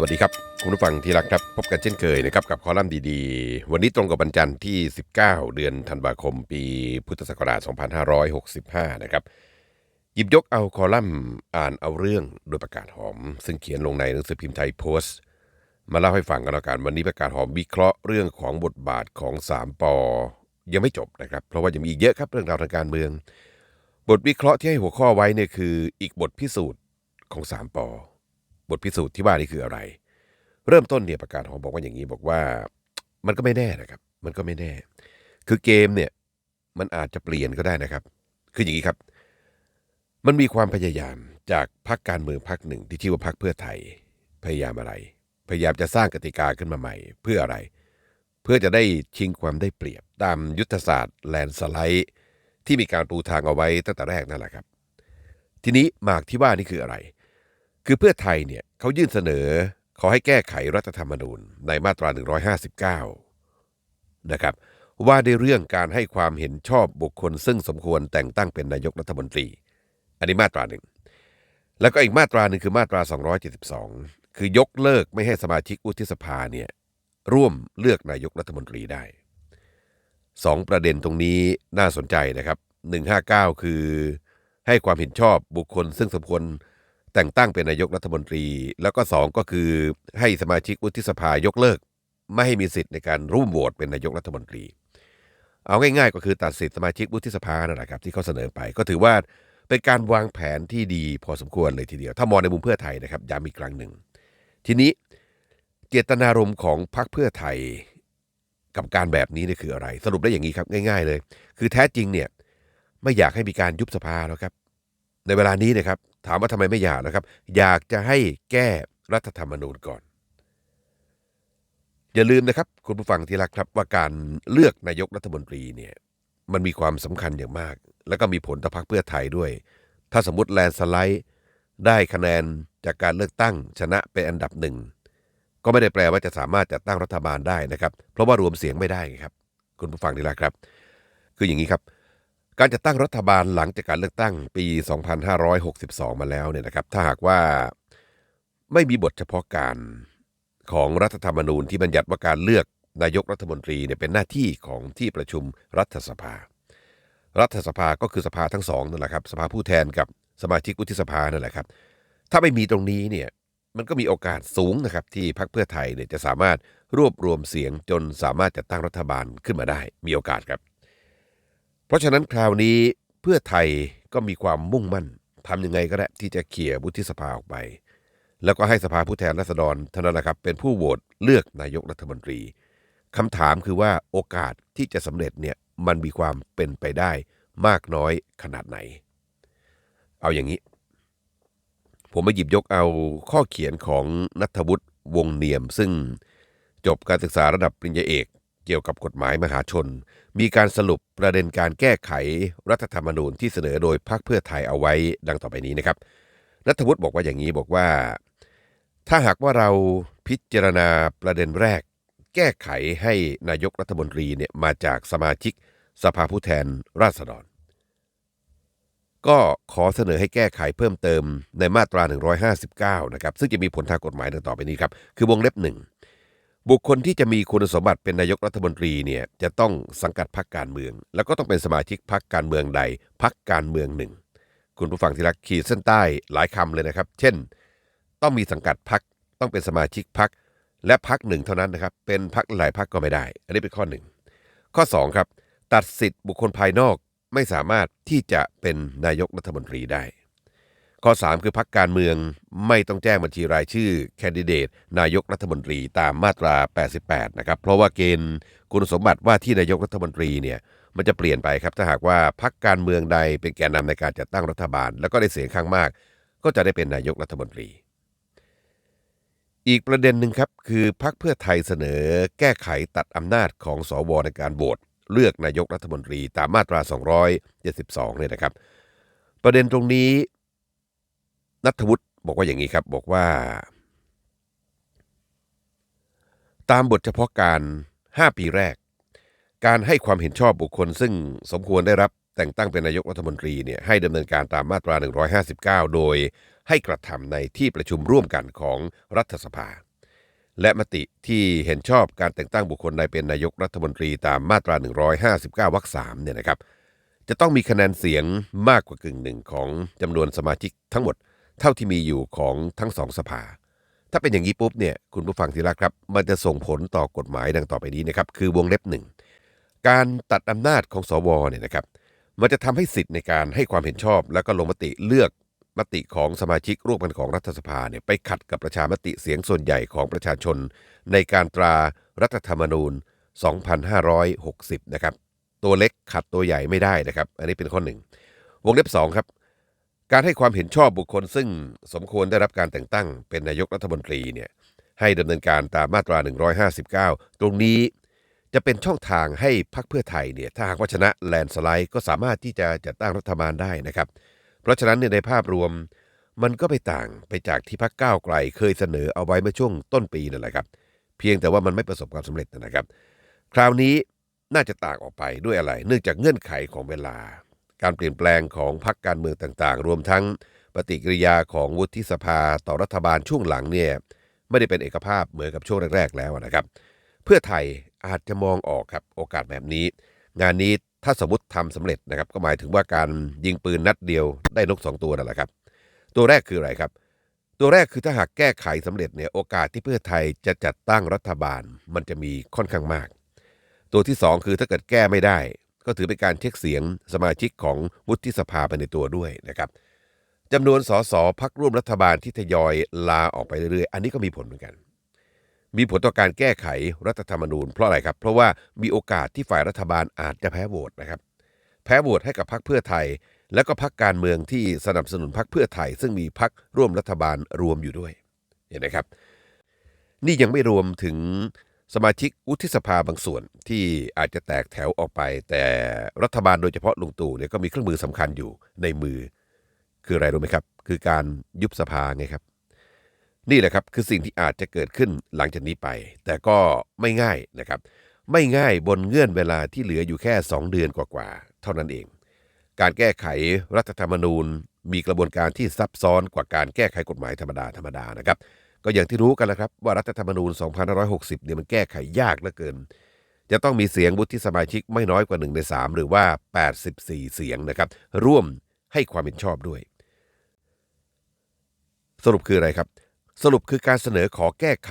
สวัสดีครับ คุณผู้ฟังที่รักครับ พบกันเช่นเคยนะครับกับคอลัมน์ดีๆ วันนี้ตรงกับวันจันทร์ที่ 19 เดือนธันวาคม ปีพุทธศักราช 2565 นะครับ หยิบยกเอาคอลัมน์อ่านเอาเรื่องโดยประกาศหอม ซึ่งเขียนลงในหนังสือพิมพ์ไทยโพสต์ มาเล่าให้ฟังกันแล้วกันวันนี้ประกาศหอมวิเคราะห์เรื่องของบทบาทของ 3ปอยังไม่จบนะครับ เพราะว่ายังมีอีกเยอะครับเรื่องราวทางการเมือง บทวิเคราะห์ที่ให้หัวข้อไว้เนี่ยคืออีกบทพิสูจน์ของ 3ปอ บทพิสูจน์ที่ว่านี่คืออะไร เริ่มต้นเนี่ยประกาศหอมบอกว่าอย่างนี้บอกว่ามันก็ไม่แน่นะครับ มันก็ไม่แน่ คือเกมเนี่ยมันอาจจะเปลี่ยนก็ได้นะครับ คืออย่างนี้ครับ มันมีความพยายามจากพรรคการเมืองพรรคหนึ่งที่ชื่อว่าพรรคเพื่อไทย พยายามอะไร พยายามจะสร้างกติกาขึ้นมาใหม่ เพื่ออะไร เพื่อจะได้ชิงความได้เปรียบ ตามยุทธศาสตร์แลนสไลด์ที่มีการปูทางเอาไว้ตั้งแต่แรกนั่นแหละครับ ทีนี้หมากที่ว่านี่คืออะไร คือเพื่อไทยเนี่ยเขายื่นเสนอขอให้แก้ไขรัฐธรรมนูญในมาตรา 159 นะครับ ว่าในเรื่องการให้ความเห็นชอบบุคคลซึ่งสมควรแต่งตั้งเป็นนายกรัฐมนตรี อันนี้มาตราหนึ่ง แล้วก็อีกมาตราหนึ่งคือมาตรา 272 คือยกเลิกไม่ให้สมาชิกวุฒิสภาเนี่ยร่วมเลือกนายกรัฐมนตรีได้สองประเด็นตรงนี้น่าสนใจนะครับ 159 คือให้ความเห็นชอบบุคคลซึ่งสมควร แต่งตั้งเป็นนายกรัฐมนตรี แล้วก็สองก็คือให้สมาชิกวุฒิสภายกเลิก ไม่ให้มีสิทธิ์ในการร่วมโหวตเป็นนายกรัฐมนตรี เอาง่ายๆ ก็คือตัดสิทธิสมาชิกวุฒิสภานั่นแหละครับที่เขาเสนอไปก็ถือว่าเป็นการวางแผนที่ดีพอสมควรเลยทีเดียว ถ้ามองในมุมเพื่อไทยนะครับย้ำอีกครั้งหนึ่ง ทีนี้เจตนารมณ์ของพรรคเพื่อไทยกับการแบบนี้เนี่ยคืออะไร สรุปได้อย่างนี้ครับง่าย ๆ เลย คือแท้จริงเนี่ยไม่อยากให้มีการยุบสภาแล้วครับ ในเวลานี้นะครับถามว่าทำไมไม่อยากนะครับ อยากจะให้แก้รัฐธรรมนูญก่อน อย่าลืมนะครับ คุณผู้ฟังที่รักครับว่าการเลือกนายกรัฐมนตรีเนี่ยมันมีความสำคัญอย่างมาก แล้วก็มีผลต่อพรรคเพื่อไทยด้วย ถ้าสมมติแลนสไลด์ได้คะแนนจากการเลือกตั้งชนะเป็นอันดับหนึ่งก็ไม่ได้แปลว่าจะสามารถจัดตั้งรัฐบาลได้นะครับ เพราะว่ารวมเสียงไม่ได้ครับ คุณผู้ฟังที่รักครับ คืออย่างนี้ครับ การจัดตั้งรัฐบาลหลังจากการเลือกตั้งปี 2562 มาแล้วเนี่ยนะครับ ถ้าหากว่าไม่มีบทเฉพาะการของรัฐธรรมนูญที่บัญญัติว่าการเลือกนายกรัฐมนตรีเนี่ยเป็นหน้าที่ของที่ประชุมรัฐสภา รัฐสภาก็คือสภาทั้งสองนั่นแหละครับ สภาผู้แทนกับสมาชิกวุฒิสภานั่นแหละครับ ถ้าไม่มีตรงนี้เนี่ยมันก็มีโอกาสสูงนะครับที่พรรคเพื่อไทยเนี่ยจะสามารถรวบรวมเสียงจนสามารถจัดตั้งรัฐบาลขึ้นมาได้ มีโอกาสครับ เพราะฉะนั้นคราวนี้เพื่อไทยก็มีความมุ่งมั่นทำยังไงก็ได้ที่จะเขี่ยวุฒิสภาออกไป แล้วก็ให้สภาผู้แทนราษฎรเท่านั้นแหละครับ เป็นผู้โหวตเลือกนายกรัฐมนตรีคำถามคือว่าโอกาสที่จะสำเร็จเนี่ยมันมีความเป็นไปได้มากน้อยขนาดไหน เอาอย่างนี้ ผมมาหยิบยกเอาข้อเขียนของนัทวุฒิวงเนียม ซึ่งจบการศึกษาระดับปริญญาเอก เกี่ยวกับกฎหมายมหาชน มีการสรุปประเด็นการแก้ไขรัฐธรรมนูญที่เสนอโดยพรรคเพื่อไทยเอาไว้ดังต่อไปนี้นะครับนัทวุฒิบอกว่าอย่างนี้บอกว่า ถ้าหากว่าเราพิจารณาประเด็นแรก แก้ไขให้นายกรัฐมนตรีเนี่ยมาจากสมาชิกสภาผู้แทนราษฎร ก็ขอเสนอให้แก้ไขเพิ่มเติมในมาตรา 159 นะครับ ซึ่งจะมีผลทางกฎหมายดังต่อไปนี้ครับ คือวงเล็บหนึ่ง บุคคลที่จะมีคุณสมบัติเป็นนายกรัฐมนตรีเนี่ยจะต้องสังกัดพรรคการเมือง แล้วก็ต้องเป็นสมาชิกพรรคการเมืองใดพรรคการเมืองหนึ่ง คุณผู้ฟังที่รักขีดเส้นใต้หลายคำเลยนะครับ เช่น ต้องมีสังกัดพรรคต้องเป็นสมาชิกพรรคและพรรคหนึ่งเท่านั้นนะครับ เป็นพรรคหลายพรรคก็ไม่ได้ อันนี้เป็นข้อหนึ่งข้อสองครับตัดสิทธิ์บุคคลภายนอกไม่สามารถที่จะเป็นนายกรัฐมนตรีได้ ข้อ 3 คือพรรคการเมืองไม่ต้องแจ้งบัญชีรายชื่อ แคนดิเดต นายกรัฐมนตรีตามมาตรา 88 นะครับ เพราะว่าเกณฑ์คุณสมบัติว่าที่นายกรัฐมนตรีเนี่ยมันจะเปลี่ยนไปครับถ้าหากว่าพรรคการเมืองใดเป็นแกนนำในการจัดตั้งรัฐบาล แล้วก็ได้เสียงข้างมาก ก็จะได้เป็นนายกรัฐมนตรี อีกประเด็นหนึ่งครับคือพรรคเพื่อไทยเสนอแก้ไขตัดอำนาจของสวในการโหวตเลือกนายกรัฐมนตรีตามมาตรา 272เนี่ยนะครับ ประเด็นตรงนี้ นัทวุฒิบอกว่าอย่างนี้ครับ บอกว่า ตามบทเฉพาะการ 5 ปีแรก การให้ความเห็นชอบบุคคล ซึ่งสมควรได้รับแต่งตั้งเป็นนายกรัฐมนตรีเนี่ยให้ดำเนินการตามมาตรา 159 โดยให้กระทำในที่ประชุมร่วมกันของรัฐสภา และมติที่เห็นชอบการแต่งตั้งบุคคลใดเป็นนายกรัฐมนตรีตามมาตรา 159วรรค3เนี่ยนะครับจะต้องมีคะแนนเสียงมากกว่ากึ่งหนึ่งของจำนวนสมาชิกทั้งหมด เท่าที่มีอยู่ของทั้งสองสภา ถ้าเป็นอย่างนี้ปุ๊บเนี่ยคุณผู้ฟังทีละครับ มันจะส่งผลต่อกฎหมายดังต่อไปนี้นะครับคือวงเล็บหนึ่งการตัดอำนาจของสวเนี่ยนะครับมันจะทำให้สิทธิ์ในการให้ความเห็นชอบ แล้วก็ลงมติเลือกมติของสมาชิกร่วมกันของรัฐสภาเนี่ยไปขัดกับประชามติเสียงส่วนใหญ่ของประชาชน ในการตรารัฐธรรมนูญ 2560 นะครับ ตัวเล็กขัดตัวใหญ่ไม่ได้นะครับ อันนี้เป็นข้อหนึ่งวงเล็บ2ครับ การให้ความเห็นชอบบุคคลซึ่งสมควรได้รับการแต่งตั้งเป็นนายกรัฐมนตรีเนี่ยให้ดำเนินการตามมาตรา 159 ตรงนี้จะเป็นช่องทางให้พรรคเพื่อไทยเนี่ยถ้าหากว่าชนะแลนสไลด์ก็สามารถที่จะจัดตั้งรัฐบาลได้นะครับ เพราะฉะนั้นในภาพรวมมันก็ไปต่างไปจากที่พรรคก้าวไกลเคยเสนอเอาไว้เมื่อช่วงต้นปีนั่นแหละครับ เพียงแต่ว่ามันไม่ประสบความสำเร็จนะครับ คราวนี้น่าจะต่างออกไปด้วยอะไร เนื่องจากเงื่อนไขของเวลา การเปลี่ยนแปลงของพรรคการเมืองต่างๆ รวมทั้งปฏิกิริยาของวุฒิสภาต่อรัฐบาลช่วงหลังเนี่ยไม่ได้เป็นเอกภาพเหมือนกับช่วงแรก ๆ แล้วนะครับ เพื่อไทยอาจจะมองออกครับโอกาสแบบนี้ งานนี้ถ้าสมมติทำสำเร็จนะครับ ก็หมายถึงว่าการยิงปืนนัดเดียวได้นกสองตัวนั่นแหละครับ ตัวแรกคืออะไรครับ ตัวแรกคือถ้าหากแก้ไขสำเร็จเนี่ยโอกาสที่เพื่อไทยจะจัดตั้งรัฐบาลมันจะมีค่อนข้างมาก ตัวที่สองคือถ้าเกิดแก้ไม่ได้ ก็ถือเป็นการเช็คเสียงสมาชิกของวุฒิสภาไปในตัวด้วยนะครับจำนวนสสพักร่วมรัฐบาลที่ทยอยลาออกไปเรื่อยๆ อันนี้ก็มีผลเหมือนกัน มีผลต่อการแก้ไขรัฐธรรมนูญเพราะอะไรครับ เพราะว่ามีโอกาสที่ฝ่ายรัฐบาลอาจจะแพ้โหวตนะครับ แพ้โหวตให้กับพรรคเพื่อไทย แล้วก็พรรคการเมืองที่สนับสนุนพรรคเพื่อไทย ซึ่งมีพรรคร่วมรัฐบาลรวมอยู่ด้วยเห็นไหมครับ นี่ยังไม่รวมถึง สมาชิกวุฒิสภาบางส่วนที่อาจจะแตกแถวออกไป แต่รัฐบาลโดยเฉพาะลุงตู่เนี่ยก็มีเครื่องมือสำคัญอยู่ในมือ คืออะไรรู้ไหมครับ คือการยุบสภาไงครับ นี่แหละครับคือสิ่งที่อาจจะเกิดขึ้นหลังจากนี้ไป แต่ก็ไม่ง่ายนะครับ ไม่ง่ายบนเงื่อนเวลาที่เหลืออยู่แค่ 2 เดือนกว่าๆเท่านั้นเอง การแก้ไขรัฐธรรมนูญ มีกระบวนการที่ซับซ้อนกว่าการแก้ไขกฎหมายธรรมดาธรรมดานะครับ ก็อย่างที่รู้กันแล้วครับว่ารัฐธรรมนูญ 2560 เนี่ยมันแก้ไขยากเหลือเกิน จะต้องมีเสียงวุฒิสมาชิกไม่น้อยกว่า 1 ใน 3 หรือว่า 84 เสียงนะครับ ร่วมให้ความเห็นชอบด้วย สรุปคืออะไรครับ สรุปคือการเสนอขอแก้ไข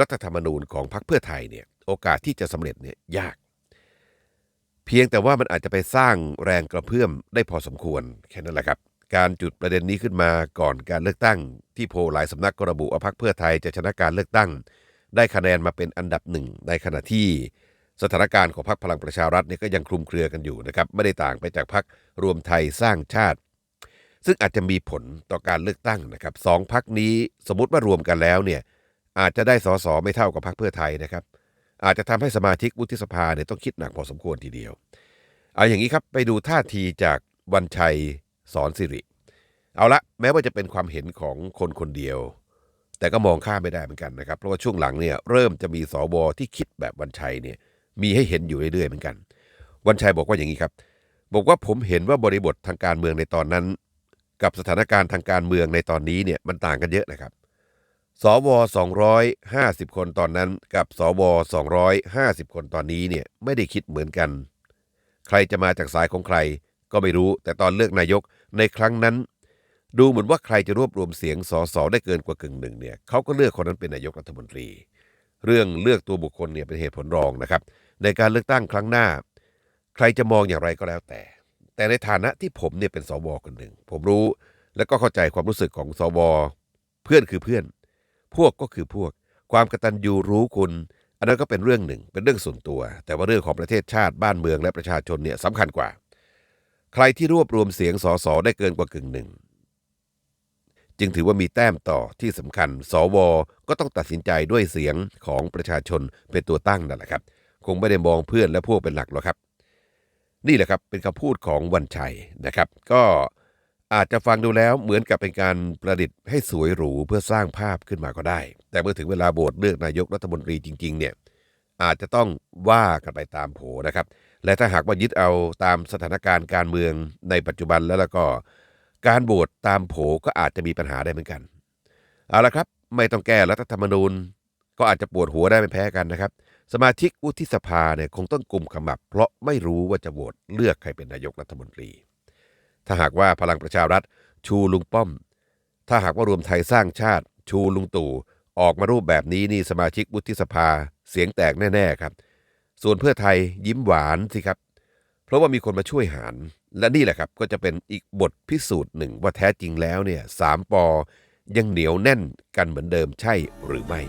รัฐธรรมนูญของพรรคเพื่อไทยเนี่ยโอกาสที่จะสำเร็จเนี่ยยาก เพียงแต่ว่ามันอาจจะไปสร้างแรงกระเพื่อมได้พอสมควรแค่นั้นแหละครับ การจุดประเด็นนี้ขึ้นมาก่อนการเลือกตั้ง ที่โพหลายสำนักก็ระบุว่าพรรคเพื่อไทยจะชนะการเลือกตั้ง ได้คะแนนมาเป็นอันดับหนึ่งในขณะที่ สถานการณ์ของพรรคพลังประชารัฐเนี่ยก็ยังคลุมเครือกันอยู่นะครับไม่ได้ต่างไปจากพรรครวมไทยสร้างชาติ ซึ่งอาจจะมีผลต่อการเลือกตั้งนะครับสองพักนี้สมมติว่ารวมกันแล้วเนี่ยอาจจะได้สสไม่เท่ากับพรรคเพื่อไทยนะครับ อาจจะทำให้สมาชิกวุฒิสภาเนี่ยต้องคิดหนักพอสมควรทีเดียว เอาอย่างนี้ครับไปดูท่าทีจากวันชัย สอนสิริ เอาละแม้ว่าจะเป็นความเห็นของคนคนเดียว แต่ก็มองข้ามไม่ได้เหมือนกันนะครับ เพราะว่าช่วงหลังเนี่ยเริ่มจะมีสวที่คิดแบบวันชัยเนี่ยมีให้เห็นอยู่เรื่อยๆเหมือนกัน วันชัยบอกว่าอย่างนี้ครับ บอกว่าผมเห็นว่าบริบททางการเมืองในตอนนั้น กับสถานการณ์ทางการเมืองในตอนนี้เนี่ยมันต่างกันเยอะนะครับสว250 คนตอนนั้นกับสว250 คนตอนนี้เนี่ยไม่ได้คิดเหมือนกัน ใครจะมาจากสายของใครก็ไม่รู้ แต่ตอนเลือกนายก ในครั้งนั้น ดูเหมือนว่าใครจะรวบรวมเสียงสสได้เกินกว่ากึ่งหนึ่งเนี่ยเขาก็เลือกคนนั้นเป็นนายกรัฐมนตรี เรื่องเลือกตัวบุคคลเนี่ยเป็นเหตุผลรองนะครับ ในการเลือกตั้งครั้งหน้า ใครจะมองอย่างไรก็แล้วแต่ แต่ในฐานะที่ผมเนี่ยเป็นสวคนหนึ่ง ผมรู้และก็เข้าใจความรู้สึกของสวเพื่อนคือเพื่อน พวกก็คือพวก ความกตัญญูรู้คุณอันนั้นก็เป็นเรื่องหนึ่งเป็นเรื่องส่วนตัว แต่ว่าเรื่องของประเทศชาติบ้านเมืองและประชาชนเนี่ยสำคัญกว่า รที่รวบรวมเสียงสสได้เกินกว่ากึ่งหนึ่ง จึงถือว่ามีแต้มต่อที่สำคัญ สว ก็ต้องตัดสินใจด้วยเสียงของประชาชนเป็นตัวตั้งนั่นแหละครับ คงไม่ได้มองเพื่อนและพวกเป็นหลักหรอกครับ นี่แหละครับเป็นคำพูดของวันชัยนะครับ ก็อาจจะฟังดูแล้วเหมือนกับเป็นการประดิษฐ์ให้สวยหรูเพื่อสร้างภาพขึ้นมาก็ได้ แต่เมื่อถึงเวลาโบสเลือกนายกรัฐมนตรีจริง ๆ เนี่ยอาจจะต้องว่ากันไปตามโผนะครับ และถ้าหากว่ายึดเอาตามสถานการณ์การเมืองในปัจจุบันแล้วแล้วก็ การโหวตตามโผก็อาจจะมีปัญหาได้เหมือนกันเอาละครับ ไม่ต้องแก้รัฐธรรมนูญ ก็อาจจะปวดหัวได้ไม่แพ้กันนะครับ สมาชิกวุฒิสภาเนี่ยคงต้องกลุ่มขมับ เพราะไม่รู้ว่าจะโหวตเลือกใครเป็นนายกรัฐมนตรี ถ้าหากว่าพลังประชารัฐชูลุงป้อม ถ้าหากว่ารวมไทยสร้างชาติ ชูลุงตู่ออกมารูปแบบนี้นี่สมาชิกวุฒิสภาเสียงแตกแน่ ๆ ครับ ส่วนเพื่อไทยยิ้มหวานสิครับ เพราะว่ามีคนมาช่วยหาร และนี่แหละครับก็จะเป็นอีกบทพิสูจน์หนึ่งว่าแท้จริงแล้วเนี่ยสามปอยังเหนียวแน่นกันเหมือนเดิมใช่หรือไม่